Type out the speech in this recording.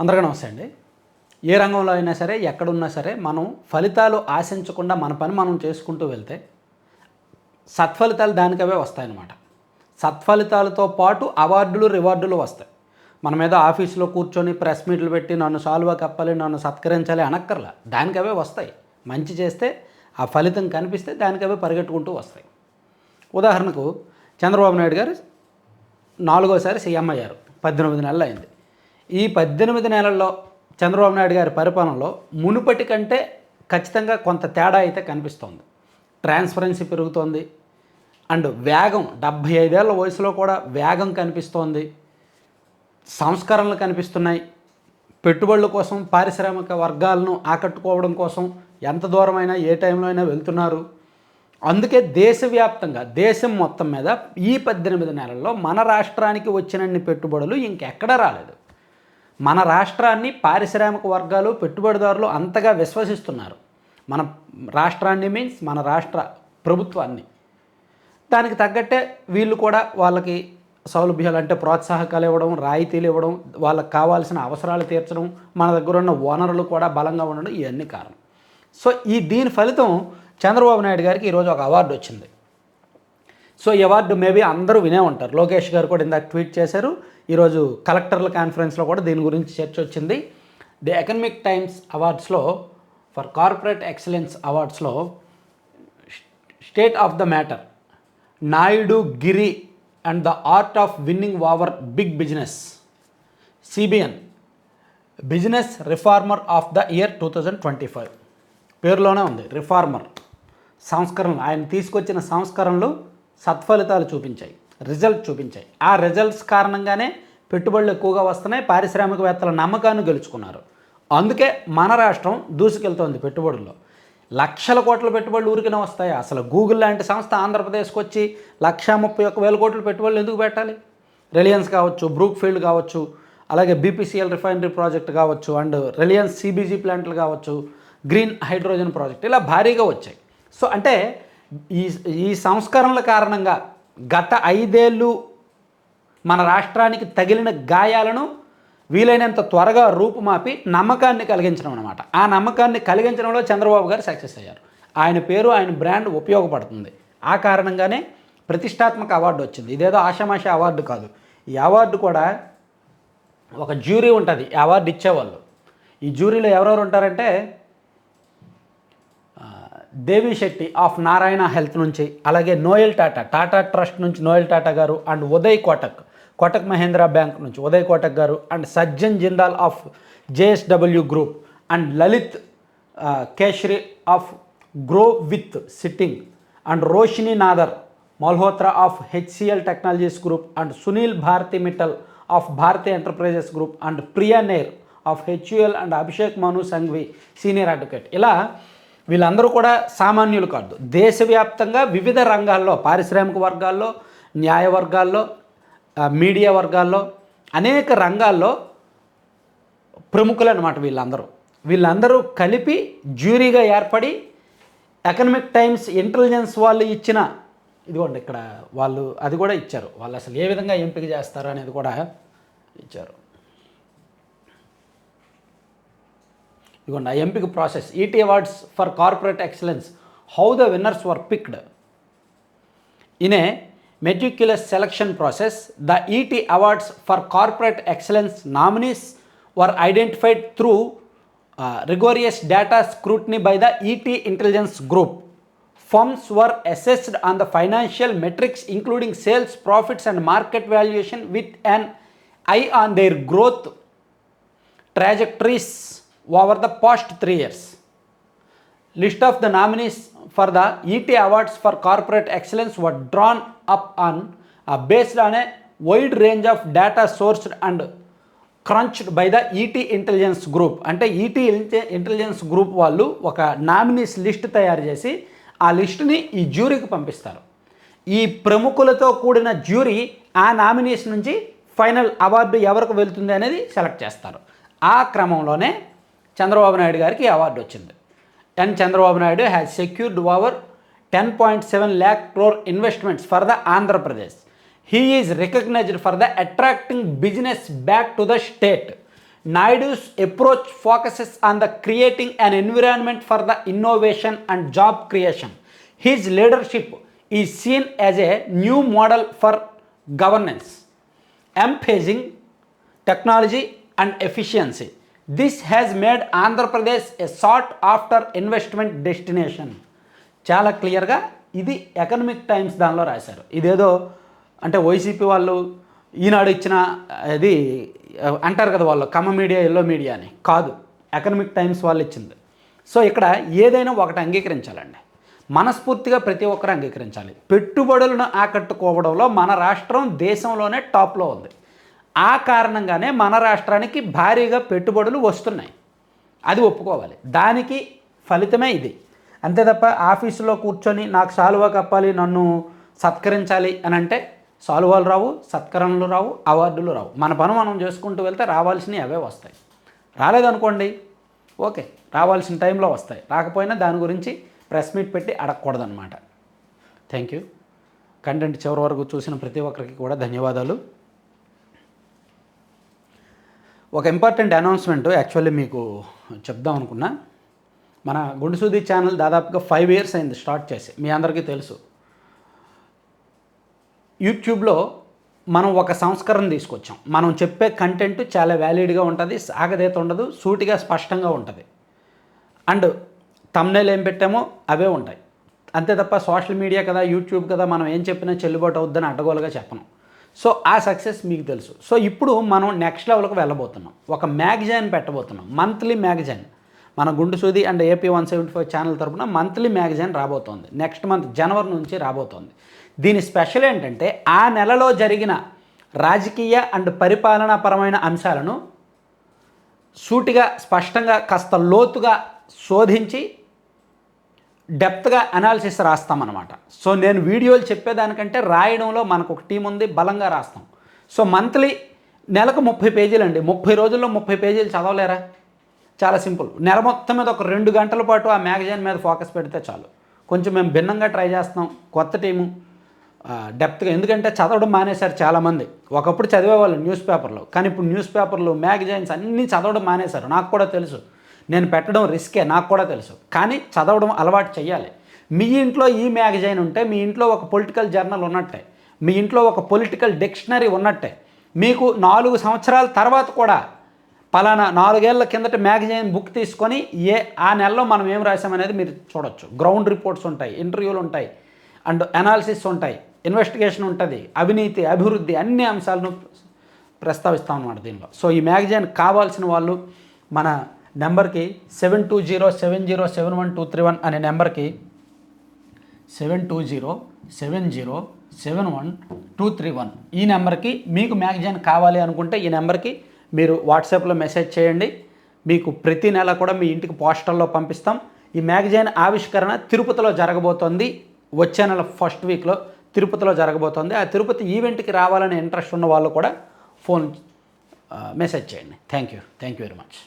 అందరికీ నమస్తే అండి. ఏ రంగంలో అయినా సరే ఎక్కడున్నా సరే మనం ఫలితాలు ఆశించకుండా మన పని మనం చేసుకుంటూ వెళ్తే సత్ఫలితాలు దానికవే వస్తాయన్నమాట. సత్ఫలితాలతో పాటు అవార్డులు రివార్డులు వస్తాయి. మనం ఏదో ఆఫీస్లో కూర్చొని ప్రెస్ మీట్లు పెట్టి నన్ను సాల్వా కప్పాలి నన్ను సత్కరించాలి అనక్కర్లా. దానికవే వస్తాయి. మంచి చేస్తే ఆ ఫలితం కనిపిస్తే దానికవే పరిగెట్టుకుంటూ వస్తాయి. ఉదాహరణకు చంద్రబాబు నాయుడు గారు నాలుగోసారి సీఎం అయ్యారు. పద్దెనిమిది నెలలు అయింది ఈ పద్దెనిమిది నెలల్లో చంద్రబాబు నాయుడు గారి పరిపాలనలో మునుపటి కంటే ఖచ్చితంగా కొంత తేడా అయితే కనిపిస్తోంది. ట్రాన్స్పరెన్సీ పెరుగుతోంది. అండ్ వేగం డెబ్భై ఐదేళ్ళ వయసులో కూడా వేగం కనిపిస్తోంది. సంస్కరణలు కనిపిస్తున్నాయి. పెట్టుబడుల కోసం పారిశ్రామిక వర్గాలను ఆకట్టుకోవడం కోసం ఎంత దూరమైనా ఏ టైంలో అయినా వెళ్తున్నారు. అందుకే దేశవ్యాప్తంగా దేశం మొత్తం మీద ఈ పద్దెనిమిది నెలల్లో మన రాష్ట్రానికి వచ్చినన్ని పెట్టుబడులు ఇంకెక్కడ రాలేదు. మన రాష్ట్రాన్ని పారిశ్రామిక వర్గాలు పెట్టుబడిదారులు అంతగా విశ్వసిస్తున్నారు. మన రాష్ట్రాన్ని మీన్స్ మన రాష్ట్ర ప్రభుత్వాన్ని. దానికి తగ్గట్టే వీళ్ళు కూడా వాళ్ళకి సౌలభ్యాలు అంటే ప్రోత్సాహకాలు ఇవ్వడం రాయితీలు ఇవ్వడం వాళ్ళకి కావాల్సిన అవసరాలు తీర్చడం మన దగ్గర ఉన్న వనరులు కూడా బలంగా ఉండడం ఇవన్నీ కారణం. సో ఈ దీని ఫలితం చంద్రబాబు నాయుడు గారికి ఈరోజు ఒక అవార్డు వచ్చింది. సో ఈ అవార్డు మేబీ అందరూ వినే ఉంటారు. లోకేష్ గారు కూడా ఇందాక ట్వీట్ చేశారు. ఈరోజు కలెక్టర్ల కాన్ఫరెన్స్లో కూడా దీని గురించి చర్చ వచ్చింది. ది ఎకనమిక్ టైమ్స్ అవార్డ్స్లో for corporate excellence అవార్డ్స్లో state of the matter Naidu Giri and the art of winning over big business CBN business reformer of the year two thousand twenty five. పేరులోనే ఉంది రిఫార్మర్. సంస్కరణలు ఆయన తీసుకొచ్చిన సంస్కరణలు సత్ఫలితాలు చూపించాయి. Result చూపించాయి. ఆ రిజల్ట్స్ కారణంగానే పెట్టుబడులు ఎక్కువగా వస్తున్నాయి. పారిశ్రామికవేత్తల నమ్మకాన్ని గెలుచుకున్నారు. అందుకే మన రాష్ట్రం దూసుకెళ్తోంది పెట్టుబడుల్లో. లక్షల కోట్ల పెట్టుబడులు ఊరికనే వస్తాయి? అసలు గూగుల్ లాంటి సంస్థ ఆంధ్రప్రదేశ్కి వచ్చి లక్ష ముప్పై ఒక్క వేల కోట్ల పెట్టుబడులు ఎందుకు పెట్టాలి? రిలయన్స్ కావచ్చు బ్రూక్ ఫీల్డ్ కావచ్చు అలాగే బీపీసీఎల్ రిఫైనరీ ప్రాజెక్ట్ కావచ్చు అండ్ రిలయన్స్ సిబీజీ ప్లాంట్లు కావచ్చు గ్రీన్ హైడ్రోజన్ ప్రాజెక్ట్ ఇలా భారీగా వచ్చాయి. సో అంటే ఈ ఈ సంస్కరణల కారణంగా గత ఐదేళ్ళు మన రాష్ట్రానికి తగిలిన గాయాలను వీలైనంత త్వరగా రూపుమాపి నమ్మకాన్ని కలిగించడం అనమాట ఆ నమ్మకాన్ని కలిగించడంలో చంద్రబాబు గారు సక్సెస్ అయ్యారు. ఆయన పేరు ఆయన బ్రాండ్ ఉపయోగపడుతుంది. ఆ కారణంగానే ప్రతిష్టాత్మక అవార్డు వచ్చింది. ఇదేదో ఆషామాష అవార్డు కాదు. ఈ అవార్డు కూడా ఒక జ్యూరీ ఉంటుంది. అవార్డు ఇచ్చేవాళ్ళు. ఈ జ్యూరీలో ఎవరెవరు ఉంటారంటే దేవి శెట్టి ఆఫ్ నారాయణ హెల్త్ నుంచి అలాగే నోయల్ టాటా టాటా ట్రస్ట్ నుంచి నోయల్ టాటా గారు అండ్ ఉదయ్ కోటక్ కోటక్ మహేంద్ర బ్యాంక్ నుంచి ఉదయ్ కోటక్ గారు and Sajjan Jindal of JSW group and Lalit Keshri of grow with sitting and Roshni Nadar Malhotra of HCL technologies group and Sunil Bharti Mittal of Bharti enterprises group and Priya Nair of HUL and Abhishek Manu Singhvi senior advocate. ఇలా వీళ్ళందరూ కూడా సామాన్యులు కాదు. దేశవ్యాప్తంగా వివిధ రంగాల్లో పారిశ్రామిక వర్గాల్లో న్యాయ వర్గాల్లో మీడియా వర్గాల్లో అనేక రంగాల్లో ప్రముఖులు అనమాట వీళ్ళందరూ. వీళ్ళందరూ కలిపి జ్యూరీగా ఏర్పడి ఎకనమిక్ టైమ్స్ ఇంటెలిజెన్స్ వాళ్ళు ఇచ్చిన ఇదిగోండి ఇక్కడ వాళ్ళు అది కూడా ఇచ్చారు. వాళ్ళు అసలు ఏ విధంగా ఎంపిక చేస్తారు అనేది కూడా ఇచ్చారు. ఇదిగోండి ఆ ఎంపిక process ET awards for corporate excellence how the winners were picked In a meticulous selection process, the ET Awards for Corporate Excellence nominees were identified through uh, rigorous data scrutiny by the ET Intelligence Group. Firms were assessed on the financial metrics, including sales, profits, and market valuation, with an eye on their growth trajectories Over the past three years. List of the nominees for the ET Awards for Corporate Excellence were drawn up on uh, based on a wide range of data sourced and crunched by the ET Intelligence Group. అంటే ET intelligence group వాళ్ళు ఒక nominees list తయారు చేసి ఆ లిస్టుని ఈ జ్యూరీకి పంపిస్తారు ఈ ప్రముఖులతో కూడిన జ్యూరీ ఆ నామినీస్ నుంచి ఫైనల్ అవార్డు ఎవరికి వెళ్తుంది అనేది సెలెక్ట్ చేస్తారు ఆ క్రమంలోనే చంద్రబాబు నాయుడు గారికి అవార్డు వచ్చింది. Ten Chandrababu Naidu has secured over ten point seven lakh crore investments for the Andhra Pradesh he is recognised for the attracting business back to the state Naidu's approach focuses on the creating an environment for the innovation and job creation his leadership is seen as a new model for governance emphasising technology and efficiency this has made Andhra Pradesh a sought after investment destination చాలా క్లియర్గా ఇది economic times దానిలో రాశారు. ఇదేదో అంటే YCP వాళ్ళు ఈనాడు ఇచ్చిన అది అంటారు కదా వాళ్ళు కమ్మ మీడియా ఎల్లో మీడియా అని. కాదు ఎకనమిక్ టైమ్స్ వాళ్ళు ఇచ్చింది. సో ఇక్కడ ఏదైనా ఒకటి అంగీకరించాలండి. మనస్ఫూర్తిగా ప్రతి ఒక్కరు అంగీకరించాలి. పెట్టుబడులను ఆకట్టుకోవడంలో మన రాష్ట్రం దేశంలోనే టాప్లో ఉంది. ఆ కారణంగానే మన రాష్ట్రానికి భారీగా పెట్టుబడులు వస్తున్నాయి. అది ఒప్పుకోవాలి. దానికి ఫలితమే ఇది. అంతే తప్ప ఆఫీసులో కూర్చొని నాకు సాలువా కప్పాలి నన్ను సత్కరించాలి అని అంటే సాల్వాలు రావు సత్కరణలు రావు అవార్డులు రావు. మన పని మనం చేసుకుంటూ వెళ్తే రావాల్సినవి అవే వస్తాయి. రాలేదనుకోండి ఓకే రావాల్సిన టైంలో వస్తాయి. రాకపోయినా దాని గురించి ప్రెస్ మీట్ పెట్టి అడగకూడదన్నమాట. Thank you. కంటెంట్ చివరి వరకు చూసిన ప్రతి ఒక్కరికి కూడా ధన్యవాదాలు. ఒక ఇంపార్టెంట్ అనౌన్స్మెంట్ యాక్చువల్లీ మీకు చెప్దాం అనుకున్నా. మన గుండుసూది ఛానల్ దాదాపుగా ఫైవ్ ఇయర్స్ అయింది స్టార్ట్ చేసి మీ అందరికీ తెలుసు. యూట్యూబ్లో మనం ఒక సంస్కరణ తీసుకొచ్చాం. మనం చెప్పే కంటెంట్ చాలా వ్యాలిడ్గా ఉంటుంది సాగదీత ఉండదు సూటిగా స్పష్టంగా ఉంటుంది. అండ్ తమ్నేలు ఏం పెట్టామో అవే ఉంటాయి. అంతే తప్ప సోషల్ మీడియా కదా యూట్యూబ్ కదా మనం ఏం చెప్పినా చెల్లుబాటు అవుద్దని అడ్డగోలుగా చెప్పను. సో ఆ సక్సెస్ మీకు తెలుసు. సో ఇప్పుడు మనం నెక్స్ట్ లెవెల్కి వెళ్ళబోతున్నాం. ఒక మ్యాగజైన్ పెట్టబోతున్నాం. Monthly magazine. మన Gundusoodi and AP one seventy five channel తరపున మంత్లీ మ్యాగజైన్ రాబోతోంది. నెక్స్ట్ మంత్ జనవరి నుంచి రాబోతోంది. దీని స్పెషల్ ఏంటంటే ఆ నెలలో జరిగిన రాజకీయ అండ్ పరిపాలనాపరమైన అంశాలను సూటిగా స్పష్టంగా కాస్త లోతుగా శోధించి డెప్త్గా అనాలిసిస్ రాస్తామన్నమాట. సో నేను వీడియోలు చెప్పేదానికంటే రాయడంలో మనకు ఒక టీం ఉంది బలంగా రాస్తాం. సో మంత్లీ నెలకు ముప్పై పేజీలు అండి ముప్పై రోజుల్లో ముప్పై పేజీలు చదవలేరా? చాలా సింపుల్. నెల మొత్తం మీద ఒక రెండు గంటల పాటు ఆ మ్యాగజైన్ మీద ఫోకస్ పెడితే చాలు. కొంచెం మేము భిన్నంగా ట్రై చేస్తున్నాం కొత్త టీము. డెప్త్గా. ఎందుకంటే చదవడం మానేశారు చాలామంది. ఒకప్పుడు చదివేవాళ్ళు న్యూస్ పేపర్లో. కానీ ఇప్పుడు న్యూస్ పేపర్లు మ్యాగజైన్స్ అన్నీ చదవడం మానేశారు. నాకు కూడా తెలుసు. నేను పెట్టడం రిస్కే నాకు కూడా తెలుసు. కానీ చదవడం అలవాటు చేయాలి మీ ఇంట్లో ఈ మ్యాగజైన్ ఉంటే మీ ఇంట్లో ఒక పొలిటికల్ జర్నల్ ఉన్నట్టే మీ ఇంట్లో ఒక పొలిటికల్ డిక్షనరీ ఉన్నట్టే మీకు నాలుగు సంవత్సరాల తర్వాత కూడా పలానా నాలుగేళ్ళ కిందట మ్యాగజైన్ బుక్ తీసుకొని ఏ ఆ నెలలో మనం ఏం రాసామనేది మీరు చూడొచ్చు. గ్రౌండ్ రిపోర్ట్స్ ఉంటాయి ఇంటర్వ్యూలు ఉంటాయి అండ్ అనాలిసిస్ ఉంటాయి ఇన్వెస్టిగేషన్ ఉంటుంది అవినీతి అభివృద్ధి అన్ని అంశాలను ప్రస్తావిస్తాం అన్నమాట దీనిలో. సో ఈ మ్యాగజైన్ కావాల్సిన వాళ్ళు మన నెంబర్కి seven two zero seven zero seven one two three one అనే నెంబర్కి seven two zero seven zero seven one two three one. ఈ నెంబర్కి మీకు మ్యాగజైన్ కావాలి అనుకుంటే ఈ నెంబర్కి మీరు వాట్సాప్లో మెసేజ్ చేయండి. మీకు ప్రతి నెల కూడా మీ ఇంటికి పోస్టల్లో పంపిస్తాం. ఈ మ్యాగజైన్ ఆవిష్కరణ తిరుపతిలో జరగబోతోంది. వచ్చే నెల ఫస్ట్ వీక్లో తిరుపతిలో జరగబోతోంది. ఆ తిరుపతి ఈవెంట్కి రావాలనే ఇంట్రెస్ట్ ఉన్న వాళ్ళు కూడా ఫోన్ మెసేజ్ చేయండి. Thank you. Thank you very much.